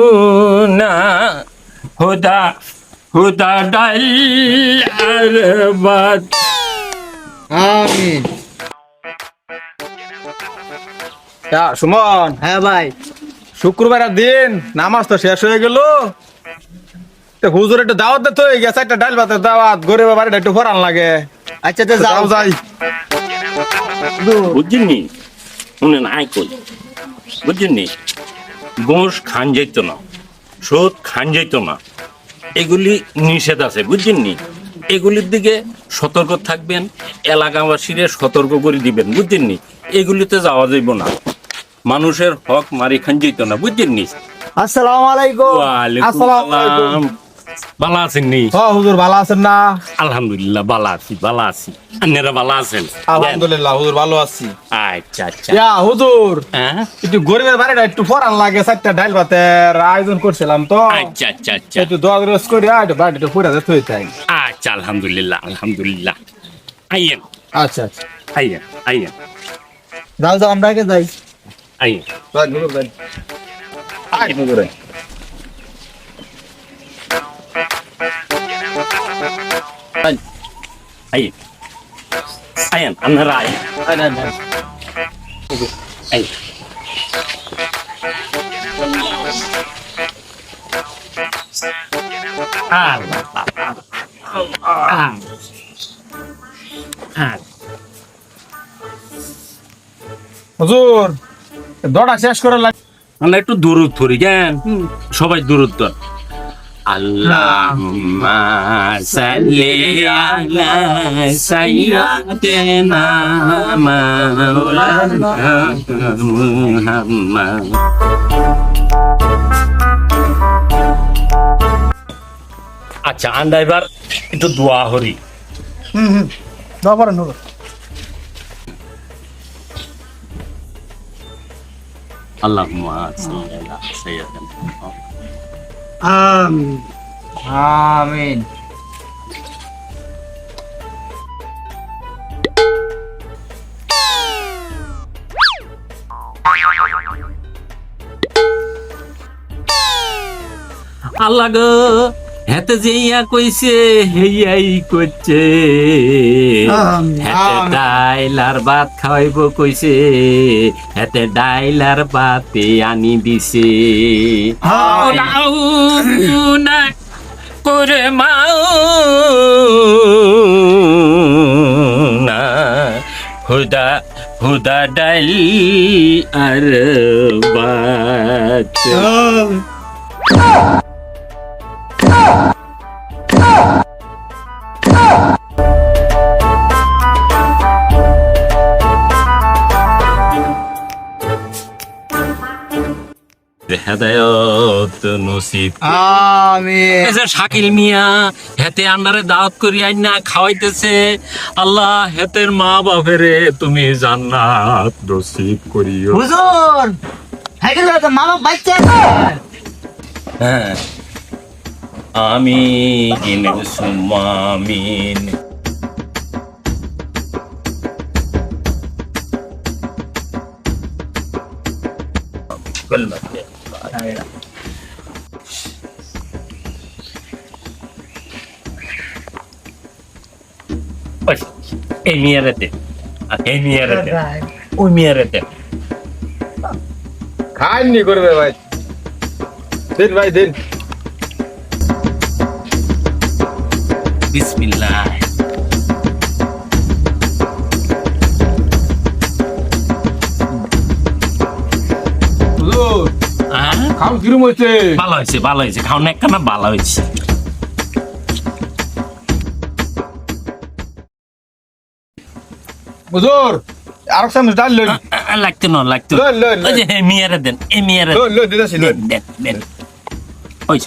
পুরমাউনা হুদা হুদা ডাল আর য়া, সুমন। হ্যাঁ ভাই। শুক্রবারের দিন নামাজ তো শেষ হয়ে গেল। তো হুজুর একটু দাওয়াত দিতে হয়ে গেছে একটা ডাল ভাতের দাওয়াত গরিবের বাড়িটা একটু ফরান লাগে। আচ্ছা তো যাও। যাও শুনেন আই কই? বুঝিনি ঘুষ খান যাইত না সুদ খান যাইত না। এগুলি নিষেধ আছে বুঝছেননি এগুলির দিকে সতর্ক থাকবেন এলাকাবাসীরে সতর্ক করে দিবেন বুঝছেননি এগুলিতে যাওয়া যাইব না। মানুষের হক মারি খান যাইত না আসসালামু আলাইকুম। ওয়ালাইকুম আসসালামু আলাইকুম। সালাম। ভালো আছেন নি? হুজুর ভালো আছেন না? আলহামদুলিল্লাহ ভালো আছি ভালো আছি। আপনারা ভালো আছেন? আলহামদুলিল্লাহ হুজুর ভালো আছি। আচ্ছা আচ্ছা। ইয়া হুজুর হ্যাঁ? একটু গরিবের বাড়িটা একটু ফরান লাগে চারটা ডাল ভাতের আয়োজন করছিলাম তো। আচ্ছা আচ্ছা আচ্ছা। একটু দোয়া রোজ করি একটু বাড়িটা ফুরা যেতে তাই আচ্ছা আলহামদুলিল্লাহ আলহামদুলিল্লাহ। আইয়েন। আচ্ছা আচ্ছা। আইয়েন আইয়েন। যাও যাও আমরা আগে যাই। আইয়েন। যাই, হুজুর, যাই। আয়, হুজুরে। আইয়েন আইয়েন আপনারা আল্লাহ আল্লাহ হুজুর দড়া শেষ করে লাগে আমরা একটু দূরত ধরি জ্ঞান সবাই দূরত ধর আল্লাহুম্মা সাল্লি আলা সাইয়্যিদিনা মাওলানা মুহাম্মদ। আচ্ছা আন্ডা এবার একটু দোয়া হরি হুম হুম দাও পরে নেব আল্লাহুম্মা সাল্লি আলা সাইয়্যিদিনা আমিন আমিন। আল্লাহ গো। হেতে যে ইয়া কইছে হেয়াই করছে। হেতে আমিন। ভাত খাওয়াইব কইছে হেতে ডাইল আর ভাতে আনি দিছে। করে মাও না হুদা হুদা ডাইল আর হেদায়ত নসিব আমিন এসে শাকিল মিয়া হেতে আন্ডারে দাওয়াত করি আইন খাওয়াইতেছে। আল্লাহ হেতের মা বাপেরে তুমি জান্নাত নসিব করিও। হুজুর হ্যাঁ কিন্তু তো মামা বাচ্চা হ্যাঁ। আমিন সুমামিন Ölmez. Aynen. Hoş. Emiyerede. Emiyerede. Umiyerede. খাননি করবে ভাই দিন ভাই দিন বিসমিল্লাহ খাম কিরম হয়েছে। ভালো হয়েছে ভালো হয়েছে। খাওয়া একখানা ভালো হয়েছে। হুজুর আর সামনে ডাল লই। লাগতে না লাগতো। না। লই, লই, মিয়ারে দেন এ মিয়ারে লই লই দিতেছি লই। দেন দেন ওই